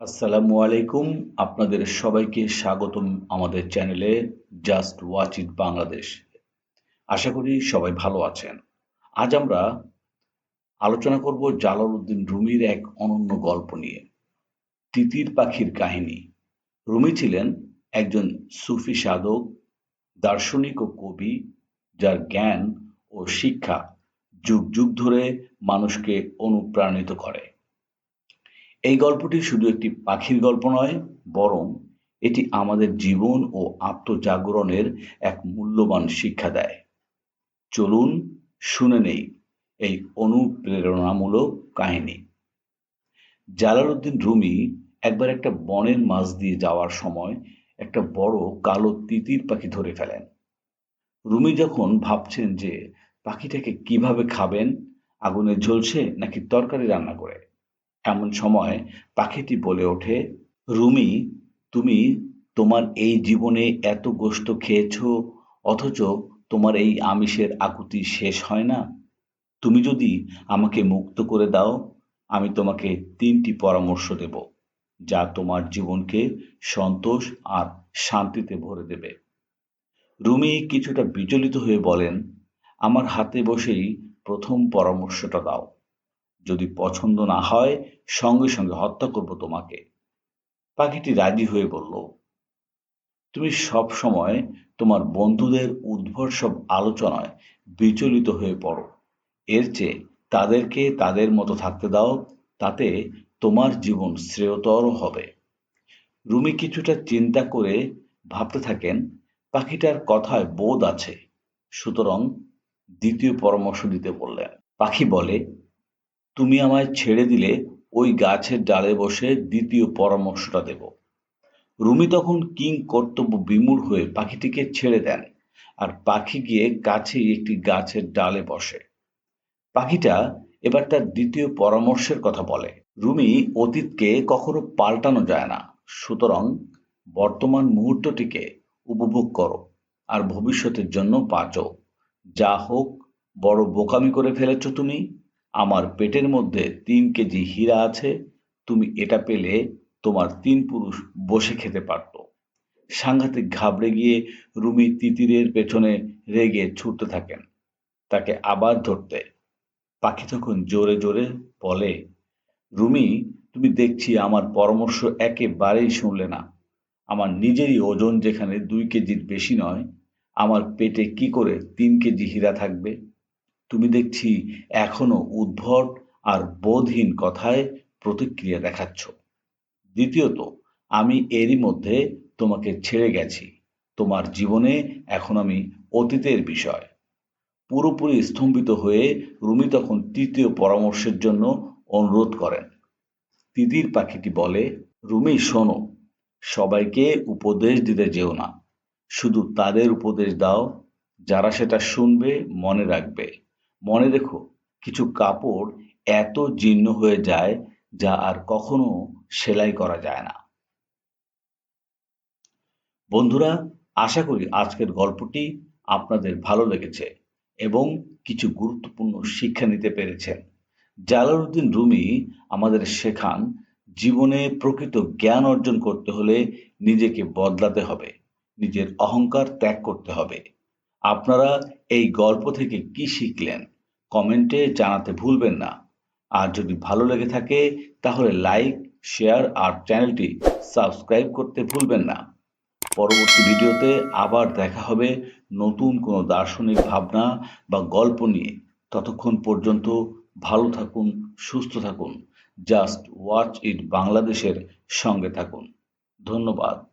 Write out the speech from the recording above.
আসসালামু আলাইকুম। আপনাদের সবাইকে স্বাগতম আমাদের চ্যানেলে জাস্ট ওয়াচ ইট বাংলাদেশ। আশা করি সবাই ভালো আছেন। আজ আমরা আলোচনা করব জালালউদ্দিন রুমির এক অনন্য গল্প নিয়ে। তিতির পাখির কাহিনী। রুমি ছিলেন একজন সুফি সাধক, দার্শনিক ও কবি, যার জ্ঞান ও শিক্ষা যুগ যুগ ধরে মানুষকে অনুপ্রাণিত করে। এই গল্পটি শুধু একটি পাখির গল্প নয়, বরং এটি আমাদের জীবন ও আত্মজাগরণের এক মূল্যবান শিক্ষা দেয়। চলুন শুনে নেই এই অনুপ্রেরণামূলক কাহিনী। জালালউদ্দিন রুমি একবার একটা বনের মাছ দিয়ে যাওয়ার সময় একটা বড় কালো তিতির পাখি ধরে ফেলেন। রুমি যখন ভাবছেন যে পাখিটাকে কীভাবে খাবেন, আগুনে ঝলছে নাকি তরকারি রান্না করে এমন সময় পাখিটি বলে ওঠে, রুমি, তুমি তোমার এই জীবনে এত গোস্ত খেয়েছ, অথচ তোমার এই আমিষের আকুতি শেষ হয় না। তুমি যদি আমাকে মুক্ত করে দাও, আমি তোমাকে তিনটি পরামর্শ দেব, যা তোমার জীবনকে সন্তোষ আর শান্তিতে ভরে দেবে রুমি কিছুটা বিচলিত হয়ে বলেন, আমার হাতে বসেই প্রথম পরামর্শটা দাও। যদি পছন্দ না হয়, সঙ্গে সঙ্গে হত্যা করব তোমাকে। পাখিটি রাজি হয়ে বলল, তুমি সব সময় তোমার বন্ধুদের উদ্ভর সব আলোচনায় বিচলিত হয়ে পড়ো। এর চেয়ে তাদেরকে তাদের মতো থাকতে দাও, তাতে তোমার জীবন শ্রেয়তর হবে। রুমি কিছুটা চিন্তা করে ভাবতে থাকেন, পাখিটার কথায় বোধ আছে। সুতরাং দ্বিতীয় পরামর্শ দিতে বললেন, পাখি বলে তুমি আমায় ছেড়ে দিলে ওই গাছের ডালে বসে দ্বিতীয় পরামর্শটা দেব। রুমি তখন কিং কর্তব্য বিমূঢ় হয়ে পাখিটিকে ছেড়ে দেন আর পাখি গিয়ে কাছেই একটি গাছের ডালে বসে। পাখিটা এবার তার দ্বিতীয় পরামর্শের কথা বলে। রুমি অতীতকে কখনো পাল্টানো যায় না। সুতরাং বর্তমান মুহূর্তটিকে উপভোগ করো আর ভবিষ্যতের জন্য বাঁচো। যা হোক বড় বোকামি করে ফেলেছ তুমি। আমার পেটের মধ্যে তিন কেজি হীরা আছে, তুমি এটা পেলে তোমার তিন পুরুষ বসে খেতে পারত। সাংঘাতিক ঘাবড়ে গিয়ে রুমি তিতিরের পেছনে রেগে ছুটতে থাকেন। তাকে আবার ধরতে। পাখি তখন জোরে জোরে বলে, রুমি, তুমি দেখছি আমার পরামর্শ একেবারেই শুনলে না। আমার নিজেরই ওজন যেখানে দুই কেজির বেশি নয়, আমার পেটে কি করে তিন কেজি হীরা থাকবে? তুমি দেখছি এখনও উদ্ভট আর বোধহীন কথায় প্রতিক্রিয়া দেখাচ্ছ। দ্বিতীয়ত, আমি এরই মধ্যে তোমাকে ছেড়ে গেছি। তোমার জীবনে এখন আমি অতীতের বিষয়। পুরোপুরি স্তম্ভিত হয়ে রুমি তখন তৃতীয় পরামর্শের জন্য অনুরোধ করেন। তিতির পাখিটি বলে, রুমি, শোনো, সবাইকে উপদেশ দিতে যেও না। শুধু তাদের উপদেশ দাও, যারা সেটা শুনবে, মনে রাখবে। মনে রেখো, কিছু কাপড় এত জীর্ণ হয়ে যায় যা আর কখনো সেলাই করা যায় না। বন্ধুরা, আশা করি আজকের গল্পটি আপনাদের ভালো লেগেছে এবং কিছু গুরুত্বপূর্ণ শিক্ষা নিতে পেরেছেন। জালালউদ্দিন রুমি আমাদের শেখান, জীবনে প্রকৃত জ্ঞান অর্জন করতে হলে নিজেকে বদলাতে হবে, নিজের অহংকার ত্যাগ করতে হবে। আপনারা এই গল্প থেকে কি শিখলেন? কমেন্টে জানাতে ভুলবেন না। আর যদি ভালো লেগে থাকে, তাহলে লাইক, শেয়ার আর চ্যানেলটি সাবস্ক্রাইব করতে ভুলবেন না। পরবর্তী ভিডিওতে আবার দেখা হবে নতুন কোনো দার্শনিক ভাবনা বা গল্প নিয়ে। ততক্ষণ পর্যন্ত ভালো থাকুন, সুস্থ থাকুন। জাস্ট ওয়াচ ইট বাংলাদেশের সঙ্গে থাকুন। ধন্যবাদ।